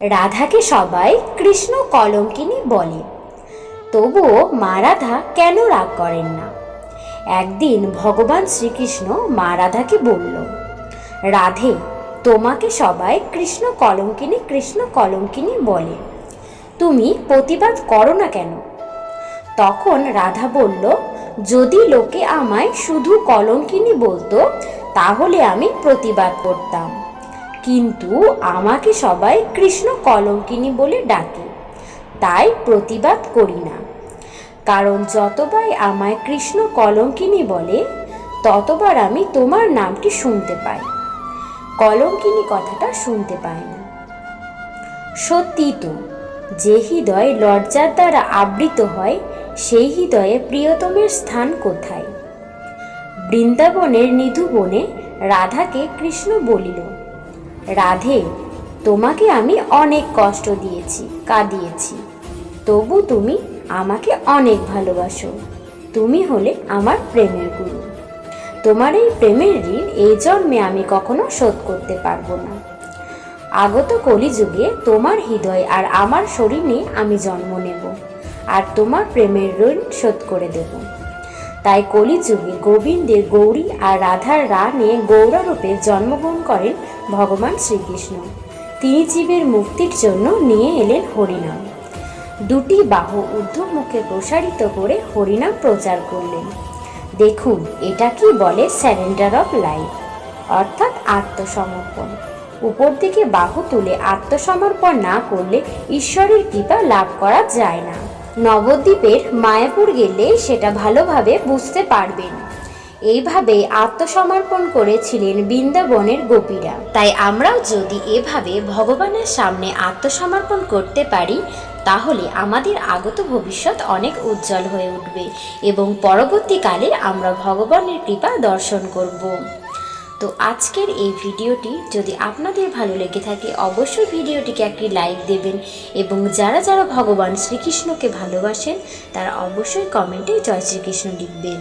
রাধাকে সবাই কৃষ্ণ কলঙ্কিনী বলে। তবুও মা রাধা কেন রাগ করেন না? একদিন ভগবান শ্রীকৃষ্ণ মা রাধাকে বলল, রাধে, তোমাকে সবাই কৃষ্ণ কলঙ্কিনী কৃষ্ণ কলঙ্কিনী বলে। তুমি প্রতিবাদ করো না কেন? তখন রাধা বলল, যদি লোকে আমায় শুধু কলঙ্কিনী বলতো, তাহলে আমি প্রতিবাদ করতাম। কিন্তু আমাকে সবাই কৃষ্ণ কলঙ্কিনী বলে ডাকে। তাই প্রতিবাদ করি না। কারণ যতবার আমায় কৃষ্ণ কলঙ্কিনী বলে, ততবার আমি তোমার নামটি শুনতে পাই। কলঙ্কিনী কথাটা শুনতে পাই না। সত্যি তো, যে হৃদয় লজ্জার দ্বারা আবৃত হয়, সেই হৃদয়ে প্রিয়তমের স্থান কোথায়? বৃন্দাবনের নিধু বনে রাধাকে কৃষ্ণ বলিল রাধে, তোমাকে আমি অনেক কষ্ট দিয়েছি, কাঁদিয়েছি। তবু তুমি আমাকে অনেক ভালোবাসো। তুমি হলে আমার প্রেমের গুরু। তোমার এই প্রেমের ঋণ এই জন্মে আমি কখনো শোধ করতে পারব না। আগত কলিযুগে তোমার হৃদয় আর আমার শরীর আমি জন্ম নেব, আর তোমার প্রেমের ঋণ শোধ করে দেব। তাই কলিযুগে গোবিন্দের গৌরী আর রাধার রা নিয়ে গৌররূপে জন্মগ্রহণ করেন ভগবান শ্রীকৃষ্ণ। তিনি জীবের মুক্তির জন্য নিয়ে এলেন হরিনাম। দুটি বাহু ঊর্ধ্বমুখে প্রসারিত করে হরিনাম প্রচার করলেন। দেখুন, এটা কি বলে স্যারেন্ডার অফ লাইফ অর্থাৎ আত্মসমর্পণ। উপর দিকে বাহু তুলে আত্মসমর্পণ না করলে ঈশ্বরের কৃপা লাভ করা যায় না। নবদ্বীপের মায়াপুর গেলে সেটা ভালোভাবে বুঝতে পারবেন। এইভাবে আত্মসমর্পণ করেছিলেন বৃন্দাবনের গোপীরা। তাই আমরাও যদি এভাবে ভগবানের সামনে আত্মসমর্পণ করতে পারি, তাহলে আমাদের আগত ভবিষ্যৎ অনেক উজ্জ্বল হয়ে উঠবে এবং পরবর্তীকালে আমরা ভগবানের কৃপা দর্শন করব। তো আজকের এই ভিডিওটি যদি আপনাদের ভালো লেগে থাকে, অবশ্যই ভিডিওটিকে একটি লাইক দেবেন এবং যারা যারা ভগবান শ্রীকৃষ্ণকে ভালোবাসেন, তারা অবশ্যই কমেন্টে জয় শ্রীকৃষ্ণ লিখবেন।